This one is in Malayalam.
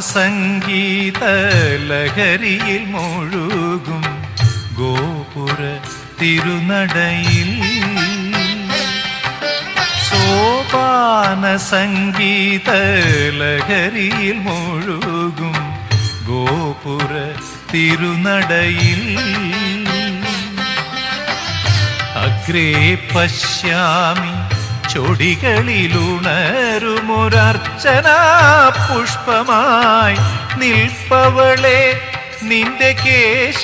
സംഗീത ലഹരിയിൽ മുഴുകും ഗോപുര തിരുനടയിൽ. സോപാന സംഗീത ലഹരിയിൽ മുഴുകും ഗോപുര തിരുനടയിൽ. അഗ്രേ പശ്യാമി ചൊടികളിലുണരുമൊരർച്ചന പുഷ്പമായി നിൽപ്പവളെ നിന്റെ കേശ